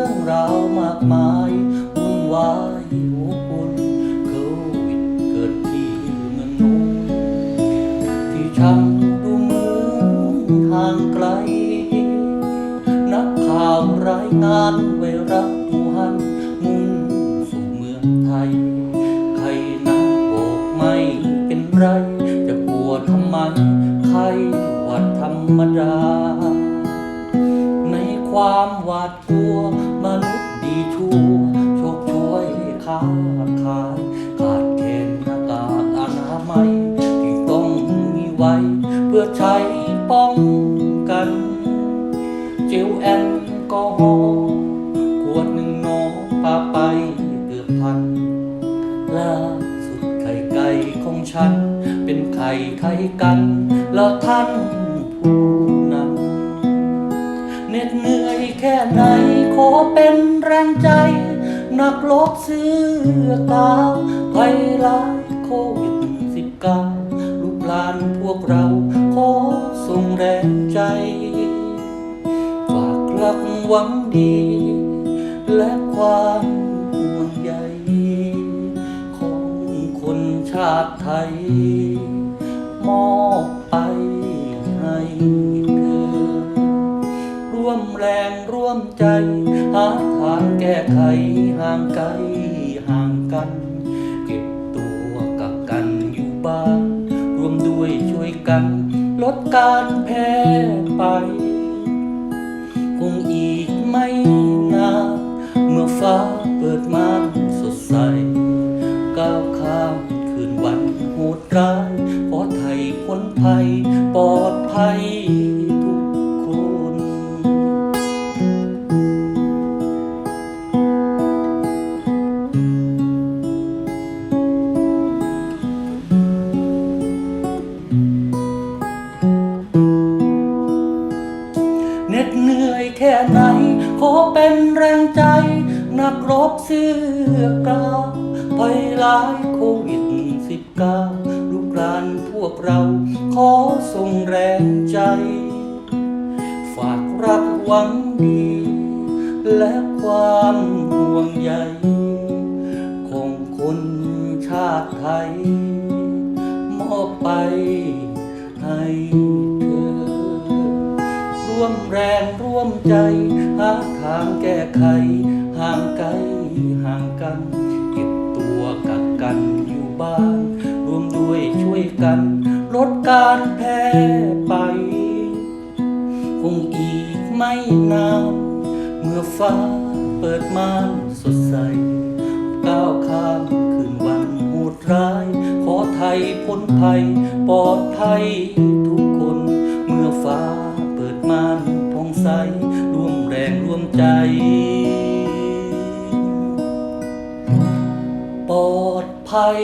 รื่องราวมากมายวุ่นวายหัวคุนโควิดเกิดที่เมืองนู้นที่ช่างดูเหมือนห่างไกล นักข่าวรายงานไวรัสอูฮันมุ่งสู่เมืองไทย ใครนะบอกไม่เป็นไร จะกลัวทำไมใครหวัดธรรมดา ในความหวาดกลัว ขายขาดแคลนหน้ากากอนามัยที่ต้องมีไว้ เพื่อใช้ป้องกัน เจลแอลกอฮอล์ขวดหนึ่งหนอปาไปเกือบพันล่าสุดไข่ไก่ของฉัน เป็นไข่ไข่กันแล้วท่านผู้นำเหน็ดเหนื่อยแค่ไหนขอเป็นแรงใจ นักลบเสื้อกาวภัยร้ายโควิดสิบเก้าลูกหลานพวกเรา ขอส่งแรงใจ ฝากรักหวังดี และความห่วงใยของคนชาติไทย มอบ ไขห่างไกลห่างกัน เก็บตัวกับกันอยู่บ้าน รวมด้วยช่วยกัน ลดการแพร่ไป คงอีกไม่นานเมื่อฟ้าเปิดม่านสดใส ก้าวข้ามคืนวันโหดร้ายขอไทยพ้นภัยปลอดภัย นักรบเสื้อกล้าวภัยร้ายโควิดสิบเก้าลูกหลานพวกเรา ขอส่งแรงใจ ฝากรักหวังดี และความห่วงใยของคนชาติไทย มอบไปให้เธอ ร่วมแรงร่วมใจ หาทางแก้ไข ห่างไกลห่างกันเก็บตัวกักกันอยู่บ้านรวมด้วยช่วยกัน ลดการแพร่ไป คงอีกไม่นานเมื่อฟ้าเปิดม่านสดใส ก้าวข้ามคืนวันโหดร้าย ขอไทยพ้นภัย ปลอดภัยทุกคน เมื่อฟ้าเปิดม่านผ่องใสร่วมแรงร่วมใจ ภัย